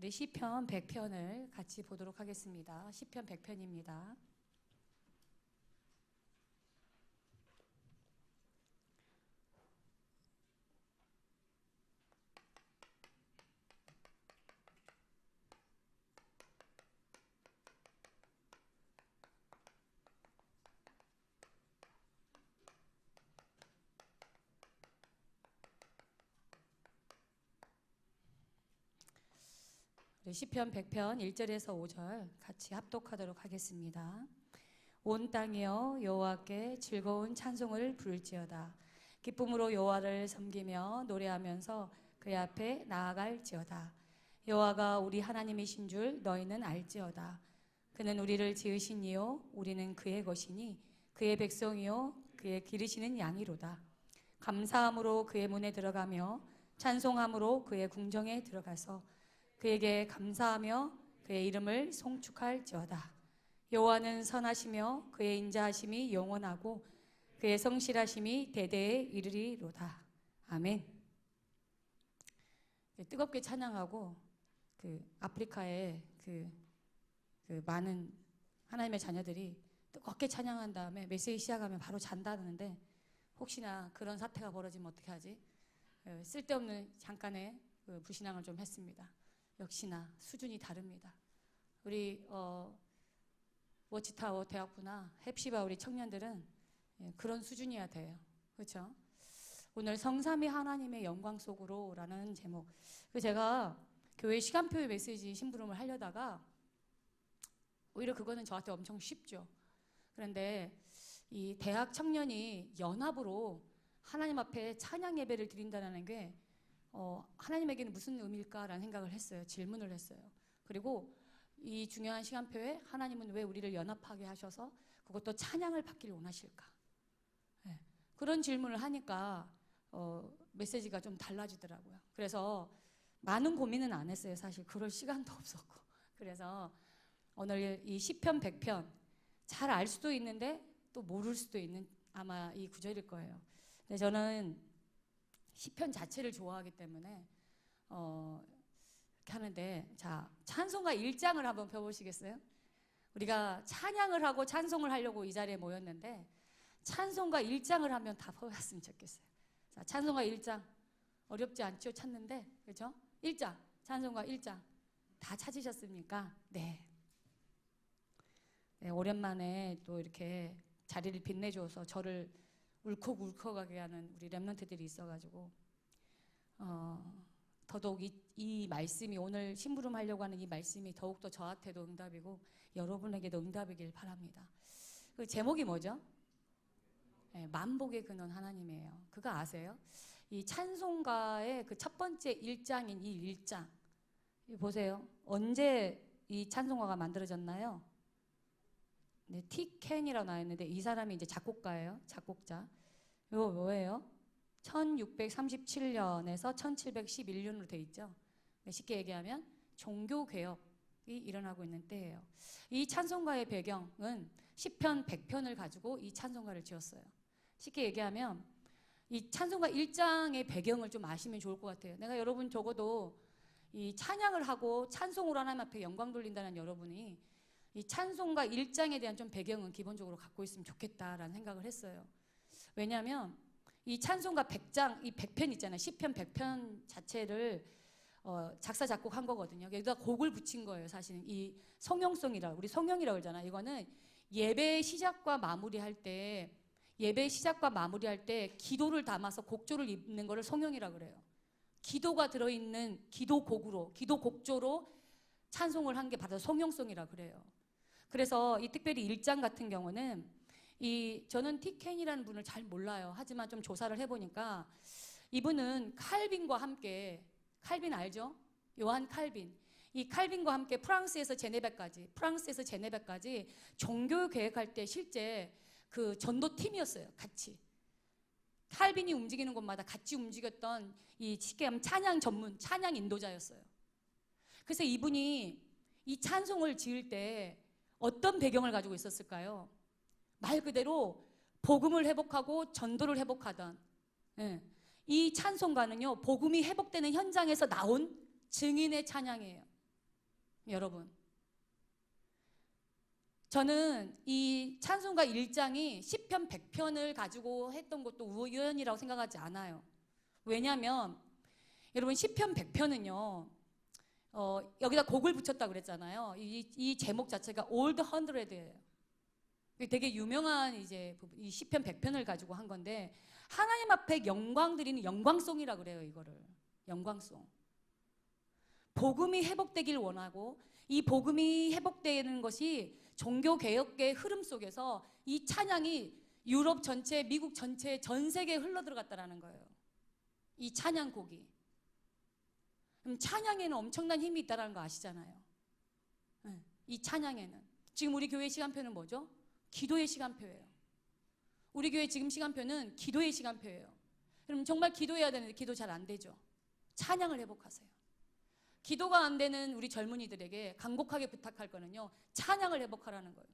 우리 시편 100편을 같이 보도록 하겠습니다. 시편 100편입니다. 시편 100편 1절에서 5절 같이 합독하도록 하겠습니다. 온 땅이여 여호와께 즐거운 찬송을 부를지어다. 기쁨으로 여호와를 섬기며 노래하면서 그의 앞에 나아갈지어다. 여호와가 우리 하나님이신 줄 너희는 알지어다. 그는 우리를 지으신 이요 우리는 그의 것이니 그의 백성이요 그의 기르시는 양이로다. 감사함으로 그의 문에 들어가며 찬송함으로 그의 궁정에 들어가서 그에게 감사하며 그의 이름을 송축할지어다. 여호와는 선하시며 그의 인자하심이 영원하고 그의 성실하심이 대대에 이르리로다. 아멘. 네, 뜨겁게 찬양하고 그 아프리카의 그, 그 많은 하나님의 자녀들이 뜨겁게 찬양한 다음에 메시지 시작하면 바로 잔다는데 혹시나 그런 사태가 벌어지면 어떻게 하지? 어, 쓸데없는 잠깐의 그 불신앙을 좀 했습니다. 역시나 수준이 다릅니다. 우리 어, 워치타워 대학부나 헵시바 우리 청년들은 예, 그런 수준이어야 돼요. 그렇죠? 오늘 성삼위 하나님의 영광 속으로라는 제목. 그 제가 교회 시간표의 메시지 심부름을 하려다가 오히려 그거는 저한테 엄청 쉽죠. 그런데 이 대학 청년이 연합으로 하나님 앞에 찬양 예배를 드린다는 게 어, 하나님에게는 무슨 의미일까라는 생각을 했어요. 질문을 했어요. 그리고 이 중요한 시간표에 하나님은 왜 우리를 연합하게 하셔서 그것도 찬양을 받기를 원하실까? 네. 그런 질문을 하니까 어, 메시지가 좀 달라지더라고요. 그래서 많은 고민은 안 했어요. 사실 그럴 시간도 없었고. 그래서 오늘 이 시편 100편 잘 알 수도 있는데 또 모를 수도 있는 아마 이 구절일 거예요. 근데 저는 시편 자체를 좋아하기 때문에 어, 이렇게 하는데 자 찬송가 1장을 한번 펴보시겠어요? 우리가 찬양을 하고 찬송을 하려고 이 자리에 모였는데 찬송가 1장을 하면 다 퍼봤으면 좋겠어요. 자 찬송가 1장 어렵지 않죠? 찾는데 그렇죠? 1장 찬송가 1장 다 찾으셨습니까? 네. 네 오랜만에 또 이렇게 자리를 빛내줘서 저를 울컥울컥하게 하는 우리 랩런트들이 있어가지고 어, 더더욱 이, 이 말씀이 오늘 심부름 하려고 하는 이 말씀이 더욱더 저한테도 응답이고 여러분에게도 응답이길 바랍니다. 그 제목이 뭐죠? 네, 만복의 근원 하나님이에요. 그거 아세요? 이 찬송가의 그 첫 번째 1장인 이 1장 보세요. 언제 이 찬송가가 만들어졌나요? 네, 티켄이라고 나와 있는데 이 사람이 이제 작곡가예요. 작곡자. 이거 뭐예요? 1637년에서 1711년으로 돼 있죠. 네, 쉽게 얘기하면 종교 개혁이 일어나고 있는 때예요. 이 찬송가의 배경은 시편 100편을 가지고 이 찬송가를 지었어요. 쉽게 얘기하면 이 찬송가 1장의 배경을 좀 아시면 좋을 것 같아요. 내가 여러분 적어도 이 찬양을 하고 찬송으로 하나님 앞에 영광 돌린다는 여러분이 이 찬송가 1장에 대한 좀 배경은 기본적으로 갖고 있으면 좋겠다라는 생각을 했어요. 왜냐하면 이 찬송가 100장, 이 100편 있잖아요. 시편 100편 자체를 어, 작사 작곡한 거거든요. 여기다 곡을 붙인 거예요. 사실은 이 성용성이라 우리 성령이라고 그러잖아. 이거는 예배 시작과 마무리할 때 예배 시작과 마무리할 때 기도를 담아서 곡조를 입는 거를 성령이라 그래요. 기도가 들어 있는 기도곡으로 기도곡조로 찬송을 한 게 바로 성용성이라 그래요. 그래서 이 특별히 1장 같은 경우는 이 저는 티켄이라는 분을 잘 몰라요. 하지만 좀 조사를 해보니까 이분은 칼빈과 함께 칼빈 알죠? 요한 칼빈. 이 칼빈과 함께 프랑스에서 제네베까지 프랑스에서 제네베까지 종교 계획할 때 실제 그 전도 팀이었어요. 같이. 칼빈이 움직이는 곳마다 같이 움직였던 이 쉽게 하면 찬양 전문 찬양 인도자였어요. 그래서 이분이 이 찬송을 지을 때 어떤 배경을 가지고 있었을까요? 말 그대로 복음을 회복하고 전도를 회복하던 예. 이 찬송가는요 복음이 회복되는 현장에서 나온 증인의 찬양이에요. 여러분. 저는 이 찬송가 1장이 10편 100편을 가지고 했던 것도 우연이라고 생각하지 않아요. 왜냐하면 여러분 10편 100편은요. 어, 여기다 곡을 붙였다 그랬잖아요. 이, 이 제목 자체가 Old Hundred예요. 되게 유명한 이제 이 시편 100편을 가지고 한 건데 하나님 앞에 영광 드리는 영광송이라 그래요, 이거를. 영광송. 복음이 회복되길 원하고 이 복음이 회복되는 것이 종교 개혁의 흐름 속에서 이 찬양이 유럽 전체, 미국 전체, 전 세계에 흘러 들어갔다라는 거예요. 이 찬양 곡이. 그럼 찬양에는 엄청난 힘이 있다라는 거 아시잖아요. 네, 이 찬양에는 지금 우리 교회 시간표는 뭐죠? 기도의 시간표예요. 우리 교회 지금 시간표는 기도의 시간표예요. 그럼 정말 기도해야 되는데 기도 잘 안 되죠. 찬양을 회복하세요. 기도가 안 되는 우리 젊은이들에게 간곡하게 부탁할 거는요. 찬양을 회복하라는 거예요.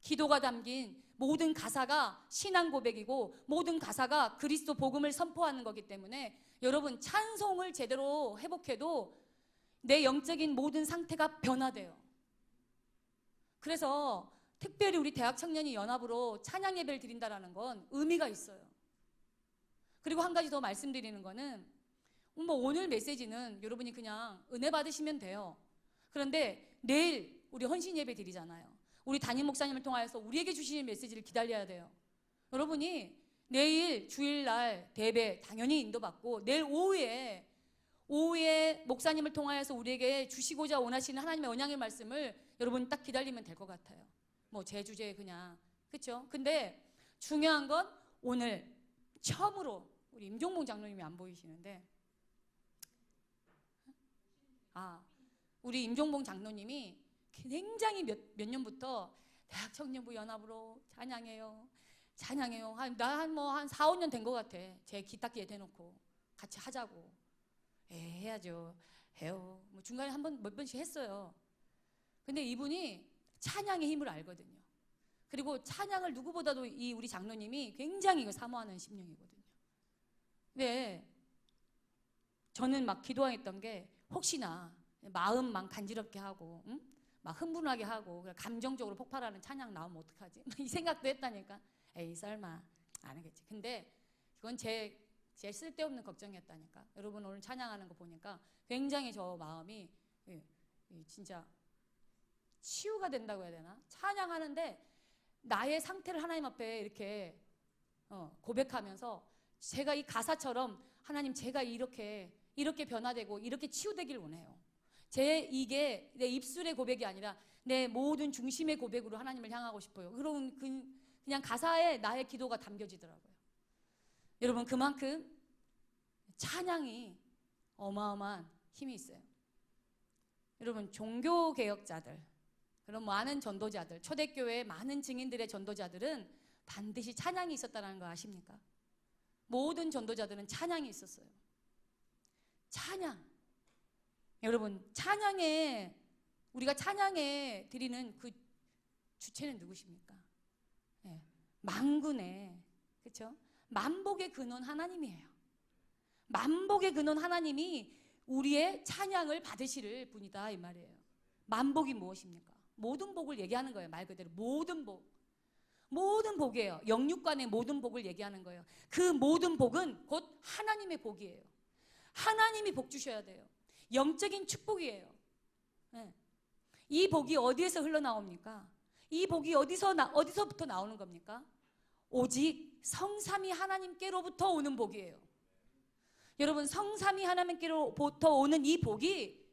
기도가 담긴 모든 가사가 신앙 고백이고 모든 가사가 그리스도 복음을 선포하는 거기 때문에 여러분 찬송을 제대로 회복해도 내 영적인 모든 상태가 변화돼요. 그래서 특별히 우리 대학 청년이 연합으로 찬양 예배를 드린다라는 건 의미가 있어요. 그리고 한 가지 더 말씀드리는 거는 뭐 오늘 메시지는 여러분이 그냥 은혜 받으시면 돼요. 그런데 내일 우리 헌신 예배 드리잖아요. 우리 담임 목사님을 통하여서 우리에게 주시는 메시지를 기다려야 돼요. 여러분이 내일 주일날 대배 당연히 인도받고 내일 오후에 오후에 목사님을 통하여서 우리에게 주시고자 원하시는 하나님의 언양의 말씀을 여러분 딱 기다리면 될 것 같아요. 뭐 제 주제에 그냥 그렇죠? 근데 중요한 건 오늘 처음으로 우리 임종봉 장로님이 안 보이시는데 아 우리 임종봉 장로님이 굉장히 몇, 몇 년부터 대학 청년부 연합으로 찬양해요. 찬양해요. 나한 뭐 한 4, 5년 된 것 같아. 제 기타기에 대놓고 같이 하자고. 에 해야죠. 해요. 뭐 중간에 한 번 몇 번씩 했어요. 근데 이분이 찬양의 힘을 알거든요. 그리고 찬양을 누구보다도 이 우리 장로님이 굉장히 사모하는 심령이거든요. 네. 저는 막 기도했던 게 혹시나 마음만 간지럽게 하고, 응? 막 흥분하게 하고, 감정적으로 폭발하는 찬양 나오면 어떡하지? 이 생각도 했다니까. 에이, 설마. 안 하겠지. 근데 그건 제, 제 쓸데없는 걱정이었다니까. 여러분 오늘 찬양하는 거 보니까 굉장히 저 마음이 예, 예, 진짜 치유가 된다고 해야 되나? 찬양하는데 나의 상태를 하나님 앞에 이렇게 어, 고백하면서 제가 이 가사처럼 하나님 제가 이렇게 이렇게 변화되고 이렇게 치유되길 원해요. 제 이게 내 입술의 고백이 아니라 내 모든 중심의 고백으로 하나님을 향하고 싶어요. 그러면 그, 그냥 가사에 나의 기도가 담겨지더라고요. 여러분 그만큼 찬양이 어마어마한 힘이 있어요. 여러분 종교 개혁자들 그런 많은 전도자들 초대교회 많은 증인들의 전도자들은 반드시 찬양이 있었다는 거 아십니까? 모든 전도자들은 찬양이 있었어요. 찬양. 여러분, 찬양에, 우리가 찬양에 드리는 그 주체는 누구십니까? 네, 만군의, 그쵸? 만복의 근원 하나님이에요. 만복의 근원 하나님이 우리의 찬양을 받으실 분이다, 이 말이에요. 만복이 무엇입니까? 모든 복을 얘기하는 거예요. 말 그대로. 모든 복. 모든 복이에요. 영육간의 모든 복을 얘기하는 거예요. 그 모든 복은 곧 하나님의 복이에요. 하나님이 복 주셔야 돼요. 영적인 축복이에요. 네. 이 복이 어디에서 흘러나옵니까? 이 복이 어디서 나, 어디서부터 나오는 겁니까? 오직 성삼위 하나님께로부터 오는 복이에요. 여러분 성삼위 하나님께로부터 오는 이 복이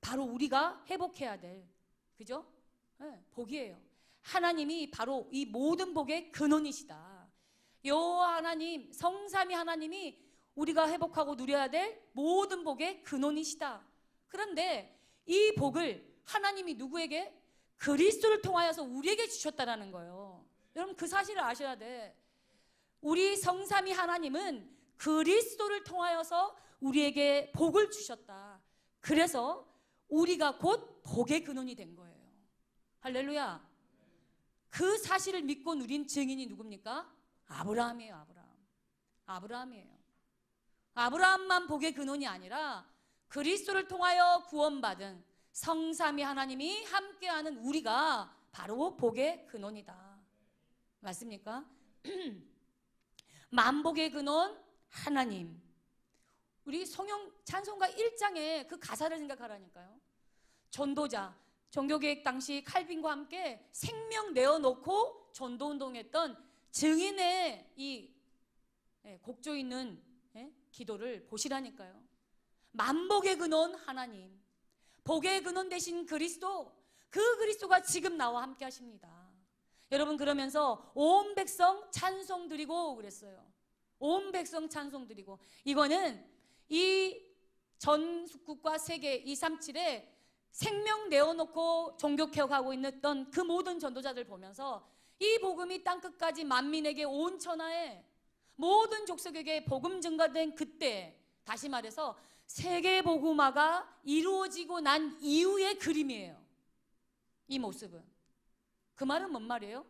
바로 우리가 회복해야 될 그죠? 네, 복이에요. 하나님이 바로 이 모든 복의 근원이시다. 여호와 하나님, 성삼위 하나님이 우리가 회복하고 누려야 될 모든 복의 근원이시다. 그런데 이 복을 하나님이 누구에게 그리스도를 통하여서 우리에게 주셨다라는 거예요. 여러분 그 사실을 아셔야 돼. 우리 성삼위 하나님은 그리스도를 통하여서 우리에게 복을 주셨다. 그래서 우리가 곧 복의 근원이 된 거예요. 할렐루야. 그 사실을 믿고 누린 증인이 누굽니까? 아브라함이에요, 아브라함. 아브라함이에요. 아브라함만 복의 근원이 아니라 그리스도를 통하여 구원받은 성삼위 하나님이 함께하는 우리가 바로 복의 근원이다. 맞습니까? 만복의 근원 하나님. 우리 성령 찬송가 1장에 그 가사를 생각하라니까요. 전도자, 종교개혁 당시 칼빈과 함께 생명 내어놓고 전도운동했던 증인의 이 예, 곡조 있는 예, 기도를 보시라니까요. 만복의 근원 하나님, 복의 근원 되신 그리스도, 그 그리스도가 지금 나와 함께 하십니다. 여러분 그러면서 온 백성 찬송 드리고 그랬어요. 온 백성 찬송 드리고 이거는 이 전국과 세계 237에 생명 내어놓고 종교개혁하고 있는 그 모든 전도자들 보면서 이 복음이 땅끝까지 만민에게 온 천하에 모든 족속에게 복음 증가된 그때 다시 말해서 세계 복음화가 이루어지고 난 이후의 그림이에요. 이 모습은 그 말은 뭔 말이에요?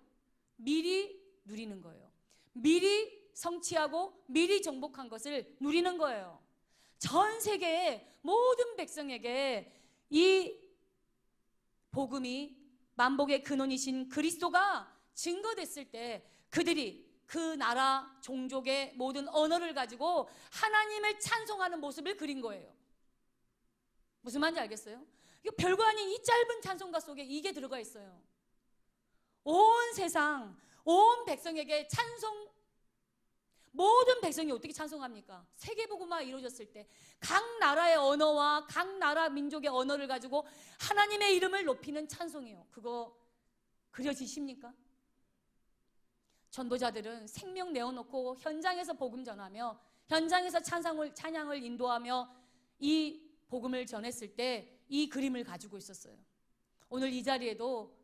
미리 누리는 거예요. 미리 성취하고 미리 정복한 것을 누리는 거예요. 전 세계의 모든 백성에게 이 복음이 만복의 근원이신 그리스도가 증거됐을 때 그들이 그 나라 종족의 모든 언어를 가지고 하나님을 찬송하는 모습을 그린 거예요. 무슨 말인지 알겠어요? 이거 별거 아닌 이 짧은 찬송가 속에 이게 들어가 있어요. 온 세상, 온 백성에게 찬송 모든 백성이 어떻게 찬송합니까? 세계복음화 이루어졌을 때 각 나라의 언어와 각 나라 민족의 언어를 가지고 하나님의 이름을 높이는 찬송이에요. 그거 그려지십니까? 전도자들은 생명 내어놓고 현장에서 복음 전하며 현장에서 찬상을, 찬양을 인도하며 이 복음을 전했을 때 이 그림을 가지고 있었어요. 오늘 이 자리에도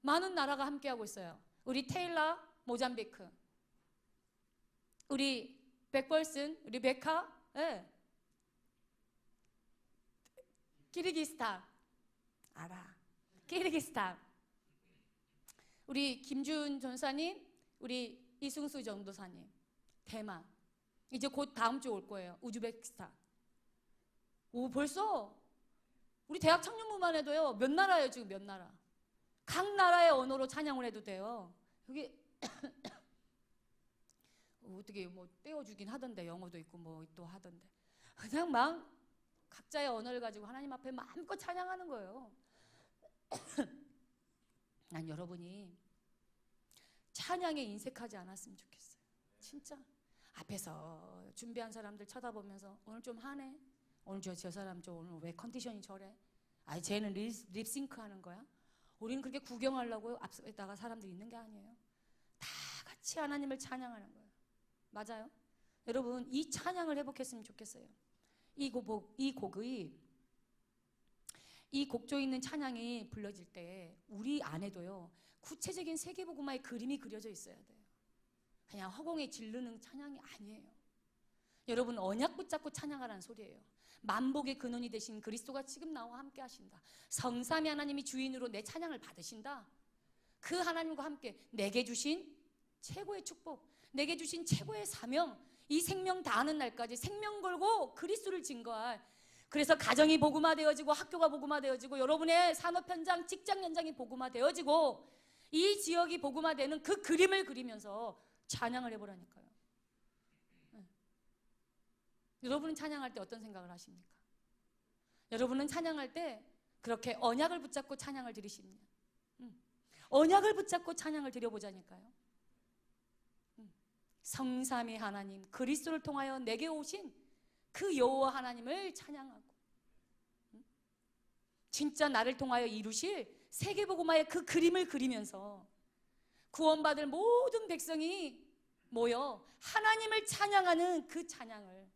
많은 나라가 함께하고 있어요. 우리 테일라 모잠비크, 우리 백벌슨, 우리 베카, 예. 키르기스탄 알아. 키르기스탄. 우리 김준 전사님, 우리 이승수 전도사님, 대만. 이제 곧 다음 주 올 거예요. 우즈베키스탄. 오 벌써 우리 대학 청년부만 해도요 몇 나라예요 지금 몇 나라. 각 나라의 언어로 찬양을 해도 돼요. 여기 어떻게 뭐 떼어주긴 하던데 영어도 있고 뭐 또 하던데 그냥 막 각자의 언어를 가지고 하나님 앞에 마음껏 찬양하는 거예요. 난 여러분이 찬양에 인색하지 않았으면 좋겠어요. 진짜 앞에서 준비한 사람들 쳐다보면서 오늘 좀 하네. 오늘 저, 저 사람 저 오늘 왜 컨디션이 저래? 아니 쟤는 립, 립싱크 하는 거야? 우리는 그렇게 구경하려고 앞에다가 사람들이 있는 게 아니에요. 다 같이 하나님을 찬양하는 거예요. 맞아요? 여러분 이 찬양을 회복했으면 좋겠어요. 이 곡, 이 곡의 이 곡조 있는 찬양이 불러질 때 우리 안에도요 구체적인 세계복음화의 그림이 그려져 있어야 돼요. 그냥 허공에 지르는 찬양이 아니에요. 여러분 언약 붙잡고 찬양하라는 소리예요. 만복의 근원이 되신 그리스도가 지금 나와 함께 하신다. 성삼위 하나님이 주인으로 내 찬양을 받으신다. 그 하나님과 함께 내게 주신 최고의 축복, 내게 주신 최고의 사명, 이 생명 다하는 날까지 생명 걸고 그리스도를 증거할 그래서 가정이 복음화 되어지고 학교가 복음화 되어지고 여러분의 산업 현장, 직장 현장이 복음화 되어지고 이 지역이 복음화 되는 그 그림을 그리면서 찬양을 해 보라니까요. 네. 여러분은 찬양할 때 어떤 생각을 하십니까? 여러분은 찬양할 때 그렇게 언약을 붙잡고 찬양을 드리십니까? 음. 언약을 붙잡고 찬양을 드려보자니까요. 성삼위 하나님 그리스도를 통하여 내게 오신 그 여호와 하나님을 찬양하고 진짜 나를 통하여 이루실 세계복음화의 그 그림을 그리면서 구원받을 모든 백성이 모여 하나님을 찬양하는 그 찬양을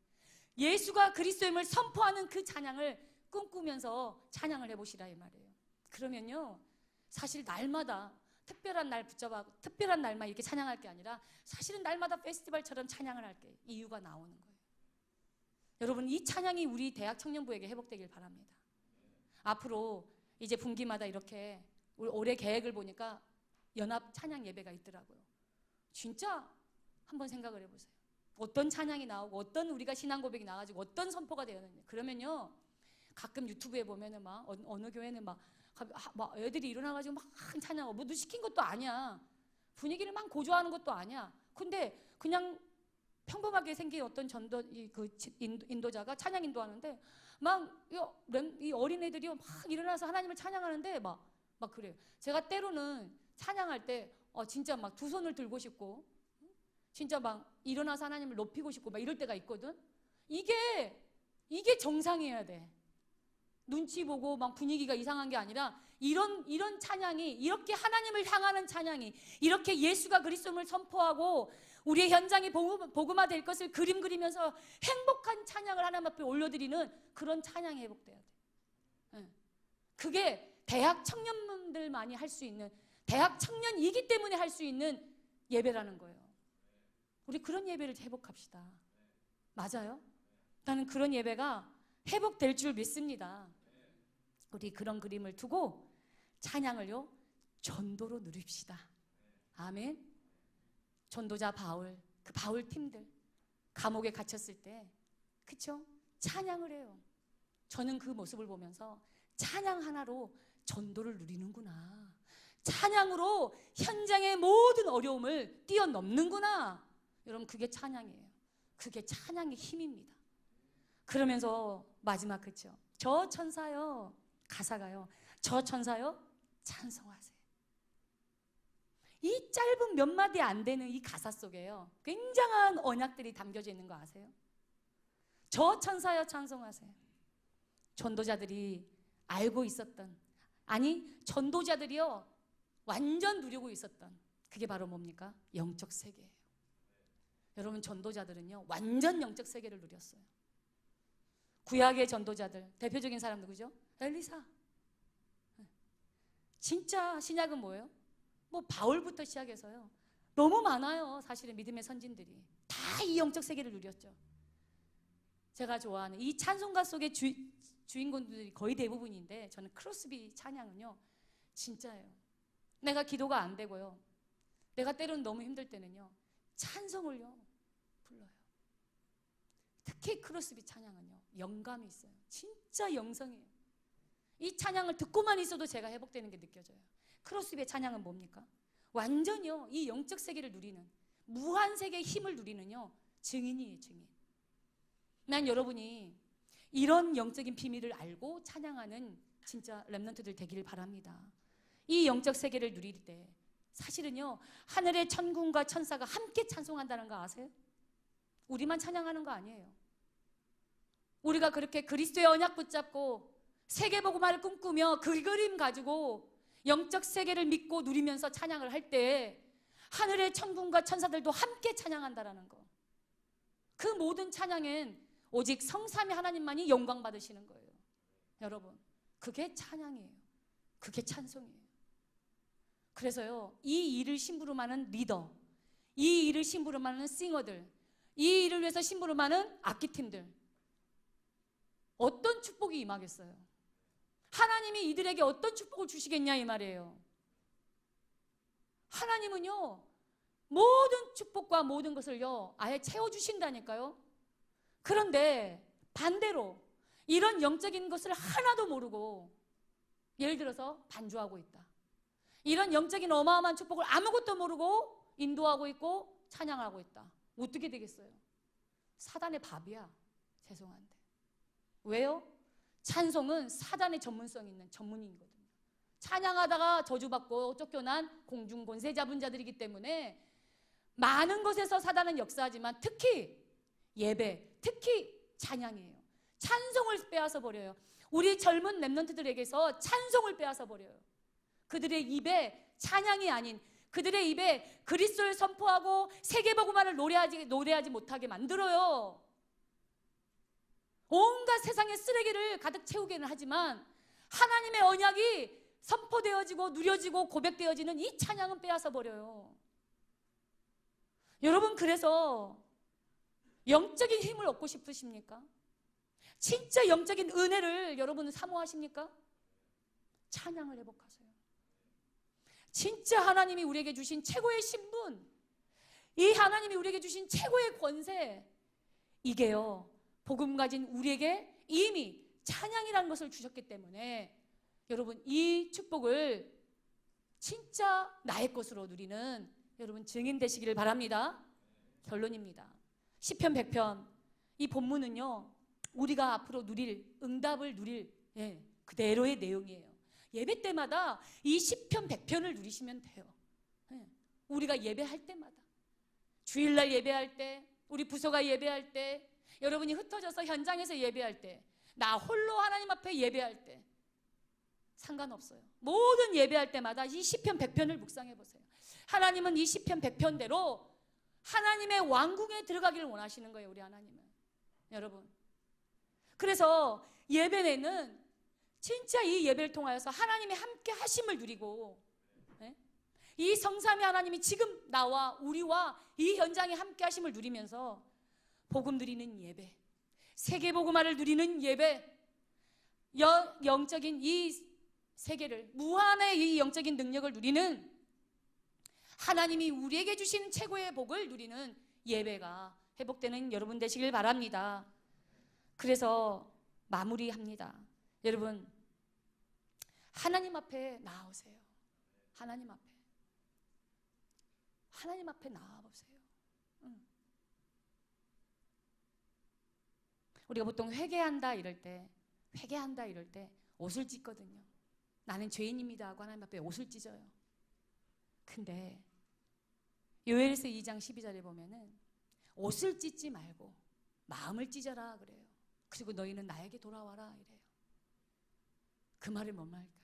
예수가 그리스도임을 선포하는 그 찬양을 꿈꾸면서 찬양을 해보시라 이 말이에요. 그러면요 사실 날마다 특별한 날 붙잡아 특별한 날만 이렇게 찬양할 게 아니라 사실은 날마다 페스티벌처럼 찬양을 할 게 이유가 나오는 거예요. 여러분 이 찬양이 우리 대학 청년부에게 회복되길 바랍니다. 앞으로 이제 분기마다 이렇게 올해 계획을 보니까 연합 찬양 예배가 있더라고요. 진짜 한번 생각을 해보세요. 어떤 찬양이 나오고 어떤 우리가 신앙 고백이 나가지고 어떤 선포가 되었는지 그러면요 가끔 유튜브에 보면은 막 어- 어느 교회는 막, 막 애들이 일어나가지고 막 찬양하고 뭐도 시킨 것도 아니야. 분위기를 막 고조하는 것도 아니야. 근데 그냥 평범하게 생긴 어떤 전도 이그 인도 자가 찬양 인도하는데 막이 어린애들이 막 일어나서 하나님을 찬양하는데 막 막 그래요. 제가 때로는 찬양할 때 어, 진짜 막 두 손을 들고 싶고 진짜 막 일어나서 하나님을 높이고 싶고 막 이럴 때가 있거든. 이게 이게 정상이어야 돼. 눈치 보고 막 분위기가 이상한 게 아니라 이런 이런 찬양이 이렇게 하나님을 향하는 찬양이 이렇게 예수가 그리스도를 선포하고 우리의 현장이 복음- 복음화 될 것을 그림 그리면서 행복한 찬양을 하나님 앞에 올려드리는 그런 찬양이 회복돼야 돼. 예. 그게 대학 청년분들만이 할 수 있는 대학 청년이기 때문에 할 수 있는 예배라는 거예요. 우리 그런 예배를 회복합시다. 맞아요? 나는 그런 예배가 회복될 줄 믿습니다. 우리 그런 그림을 두고 찬양을요 전도로 누립시다. 아멘. 전도자 바울, 그 바울 팀들 감옥에 갇혔을 때, 그쵸? 찬양을 해요. 저는 그 모습을 보면서 찬양 하나로 전도를 누리는구나. 찬양으로 현장의 모든 어려움을 뛰어넘는구나. 여러분, 그게 찬양이에요. 그게 찬양의 힘입니다. 그러면서 마지막 그쵸? 저 천사요. 가사가요. 저 천사요. 찬송하세요. 이 짧은 몇 마디 안 되는 이 가사 속에요. 굉장한 언약들이 담겨져 있는 거 아세요? 저 천사여 찬송하세요. 전도자들이 알고 있었던 아니 전도자들이요 완전 누리고 있었던 그게 바로 뭡니까? 영적 세계예요. 여러분 전도자들은요 완전 영적 세계를 누렸어요. 구약의 전도자들 대표적인 사람 누구죠? 엘리사. 진짜 신약은 뭐예요? 뭐 바울부터 시작해서요. 너무 많아요. 사실은 믿음의 선진들이 다 이 영적 세계를 누렸죠. 제가 좋아하는 이 찬송가 속의 주, 주인공들이 거의 대부분인데 저는 크로스비 찬양은요 진짜예요. 내가 기도가 안 되고요. 내가 때로는 너무 힘들 때는요 찬송을요 불러요. 특히 크로스비 찬양은요 영감이 있어요. 진짜 영성이에요. 이 찬양을 듣고만 있어도 제가 회복되는 게 느껴져요. 크로스비의 찬양은 뭡니까? 완전히요 이 영적 세계를 누리는 무한 세계의 힘을 누리는요 증인이에요 증인. 난 여러분이 이런 영적인 비밀을 알고 찬양하는 진짜 렘넌트들 되기를 바랍니다. 이 영적 세계를 누릴 때 사실은요 하늘의 천군과 천사가 함께 찬송한다는 거 아세요? 우리만 찬양하는 거 아니에요. 우리가 그렇게 그리스도의 언약 붙잡고 세계 복음화를 꿈꾸며 그 그림 가지고 영적 세계를 믿고 누리면서 찬양을 할 때 하늘의 천군과 천사들도 함께 찬양한다라는 거. 그 모든 찬양엔 오직 성삼위 하나님만이 영광 받으시는 거예요. 여러분, 그게 찬양이에요. 그게 찬송이에요. 그래서요, 이 일을 심부름하는 리더, 이 일을 심부름하는 싱어들, 이 일을 위해서 심부름하는 악기팀들, 어떤 축복이 임하겠어요? 하나님이 이들에게 어떤 축복을 주시겠냐 이 말이에요. 하나님은요, 모든 축복과 모든 것을요, 아예 채워 주신다니까요. 그런데 반대로 이런 영적인 것을 하나도 모르고 예를 들어서 반주하고 있다. 이런 영적인 어마어마한 축복을 아무것도 모르고 인도하고 있고 찬양하고 있다. 어떻게 되겠어요? 사단의 밥이야. 죄송한데. 왜요? 찬송은 사단의 전문성 있는 전문인이거든요. 찬양하다가 저주받고 쫓겨난 공중 권세 잡은 자들이기 때문에 많은 곳에서 사단은 역사하지만 특히 예배, 특히 찬양이에요. 찬송을 빼앗아 버려요. 우리 젊은 랩런트들에게서 찬송을 빼앗아 버려요. 그들의 입에 찬양이 아닌 그들의 입에 그리스도를 선포하고 세계 복음화를 노래하지 노래하지 못하게 만들어요. 온갖 세상의 쓰레기를 가득 채우기는 하지만 하나님의 언약이 선포되어지고 누려지고 고백되어지는 이 찬양은 빼앗아 버려요. 여러분 그래서 영적인 힘을 얻고 싶으십니까? 진짜 영적인 은혜를 여러분은 사모하십니까? 찬양을 회복하세요. 진짜 하나님이 우리에게 주신 최고의 신분, 이 하나님이 우리에게 주신 최고의 권세, 이게요, 복음 가진 우리에게 이미 찬양 찬양이라는 것을 주셨기 때문에 여러분 이 축복을 진짜 나의 것으로 누리는 여러분 증인 되시기를 바랍니다. 결론입니다. 시편 100편 이 본문은요. 우리가 앞으로 누릴 응답을 누릴 예, 그대로의 내용이에요. 예배 때마다 이 시편 100편을 누리시면 돼요. 예, 우리가 예배할 때마다 주일날 예배할 때 우리 부서가 예배할 때 여러분이 흩어져서 현장에서 예배할 때 나 홀로 하나님 앞에 예배할 때 상관없어요. 모든 예배할 때마다 이 시편 100편을 묵상해 보세요. 하나님은 이 시편 100편대로 하나님의 왕궁에 들어가기를 원하시는 거예요, 우리 하나님은. 여러분. 그래서 예배는 진짜 이 예배를 통하여서 하나님의 함께 하심을 누리고 예? 이 성삼위 하나님이 지금 나와 우리와 이 현장에 함께 하심을 누리면서 복음 누리는 예배, 세계 복음화를 누리는 예배, 영, 영적인 이 세계를 무한의 이 영적인 능력을 누리는 하나님이 우리에게 주신 최고의 복을 누리는 예배가 회복되는 여러분 되시길 바랍니다. 그래서 마무리합니다. 여러분 하나님 앞에 나오세요. 하나님 앞에 하나님 앞에 나와 보세요. 우리가 보통 회개한다 이럴 때 회개한다 이럴 때 옷을 찢거든요. 나는 죄인입니다 하고 하나님 앞에 옷을 찢어요. 근데 요엘서 2장 12절에 보면은 옷을 찢지 말고 마음을 찢어라 그래요. 그리고 너희는 나에게 돌아와라 이래요. 그 말을 뭔 말일까요?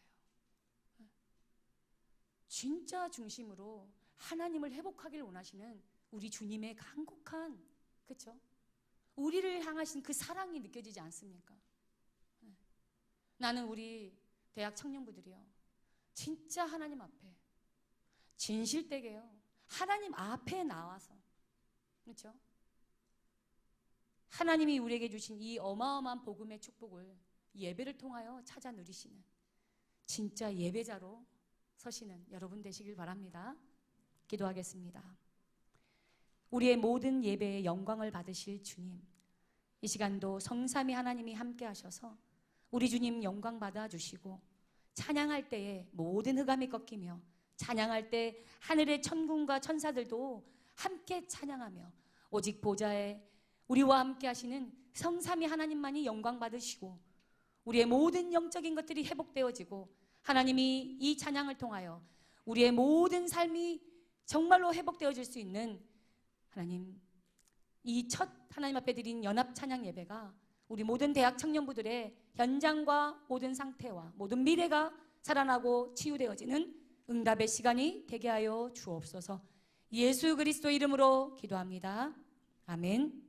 진짜 중심으로 하나님을 회복하기를 원하시는 우리 주님의 간곡한 그렇죠? 우리를 향하신 그 사랑이 느껴지지 않습니까? 네. 나는 우리 대학 청년부들이요. 진짜 하나님 앞에 진실되게요. 하나님 앞에 나와서 그렇죠? 하나님이 우리에게 주신 이 어마어마한 복음의 축복을 예배를 통하여 찾아 누리시는 진짜 예배자로 서시는 여러분 되시길 바랍니다. 기도하겠습니다. 우리의 모든 예배에 영광을 받으실 주님. 이 시간도 성삼위 하나님이 함께 하셔서 우리 주님 영광 받아 주시고 찬양할 때에 모든 흑암이 꺾이며 찬양할 때 하늘의 천군과 천사들도 함께 찬양하며 오직 보좌에 우리와 함께 하시는 성삼위 하나님만이 영광 받으시고 우리의 모든 영적인 것들이 회복되어지고 하나님이 이 찬양을 통하여 우리의 모든 삶이 정말로 회복되어질 수 있는 하나님 이 첫 하나님 앞에 드린 연합 찬양 예배가 우리 모든 대학 청년부들의 현장과 모든 상태와 모든 미래가 살아나고 치유되어지는 응답의 시간이 되게 하여 주옵소서. 예수 그리스도 이름으로 기도합니다. 아멘.